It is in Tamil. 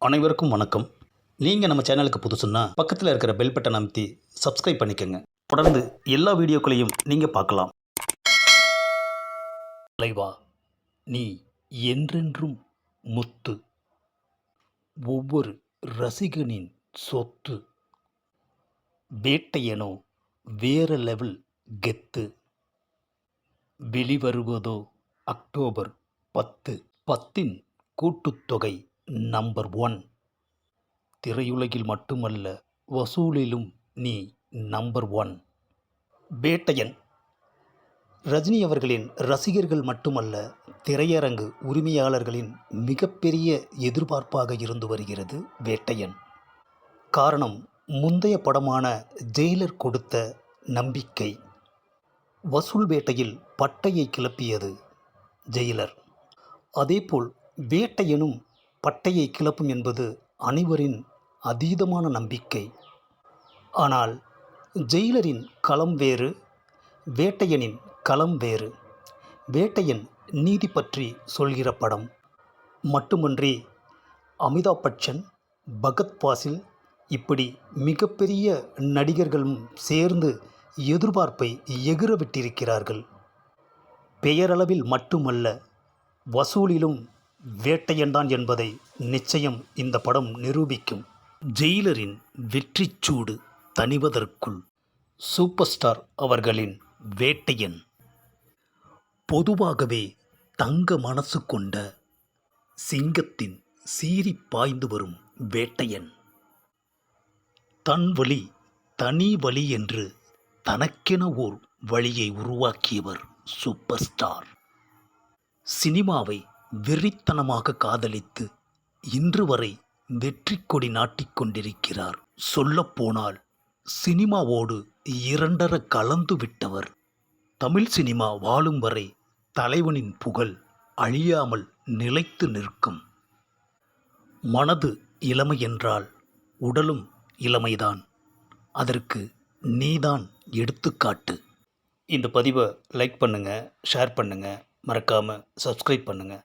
அனைவருக்கும் வணக்கம். நீங்கள் நம்ம சேனலுக்கு புதுசுன்னா பக்கத்தில் இருக்கிற பெல் பட்டன் அமைத்தி சப்ஸ்கிரைப் பண்ணிக்கோங்க. தொடர்ந்து எல்லா வீடியோக்களையும் நீங்கள் பார்க்கலாம். தலைவா நீ என்றென்றும் முத்து. ஒவ்வொரு ரசிகனின் சொத்து. வேட்டையனோ வேற லெவல் கெத்து. வெளிவருவதோ அக்டோபர் பத்து. பத்தின் கூட்டுத்தொகை. நம்பர் ஒன் திரையுலகில் மட்டுமல்ல வசூலிலும் நீ நம்பர் ஒன் வேட்டையன். ரஜினி அவர்களின் ரசிகர்கள் மட்டுமல்ல திரையரங்கு உரிமையாளர்களின் மிகப்பெரிய எதிர்பார்ப்பாக இருந்து வருகிறது வேட்டையன். காரணம் முந்தைய படமான ஜெயிலர் கொடுத்த நம்பிக்கை. வசூல் வேட்டையில் பட்டையை கிளப்பியது ஜெயிலர். அதேபோல் வேட்டையனும் பட்டையை கிளப்பும் என்பது அனைவரின் அதீதமான நம்பிக்கை. ஆனால் ஜெயிலரின் களம் வேறு வேட்டையனின் களம் வேறு. வேட்டையன் நீதி பற்றி சொல்கிற படம். மட்டுமன்றி அமிதாப் பச்சன் பகத் பாசில் இப்படி மிகப்பெரிய நடிகர்களும் சேர்ந்து எதிர்பார்ப்பை எகிற விட்டிருக்கிறார்கள் பெயரளவில் மட்டுமல்ல வசூலிலும் வேட்டையன்தான் என்பதை நிச்சயம் இந்த படம் நிரூபிக்கும். ஜெயிலரின் வெற்றிச்சூடு தணிவதற்குள் சூப்பர் ஸ்டார் அவர்களின் வேட்டையன். பொதுவாகவே தங்க மனசு கொண்ட சிங்கத்தின் சீறி பாய்ந்து வரும் வேட்டையன். தன் வழி தனி வழி என்று தனக்கென ஓர் வழியை உருவாக்கியவர் சூப்பர் ஸ்டார் சினிமாவை வெறித்தனமாக காதலித்து இன்று வரை வெற்றி கொடி நாட்டிக்கொண்டிருக்கிறார் சொல்லப்போனால் சினிமாவோடு இரண்டர கலந்து விட்டவர். தமிழ் சினிமா வாழும் வரை தலைவனின் புகழ் அழியாமல் நிலைத்து நிற்கும். மனது இளமை என்றால் உடலும் இளமைதான். அதற்கு நீதான் எடுத்துக்காட்டு. இந்த பதிவை லைக் பண்ணுங்கள் ஷேர் பண்ணுங்கள் மறக்காமல் சப்ஸ்கிரைப் பண்ணுங்கள்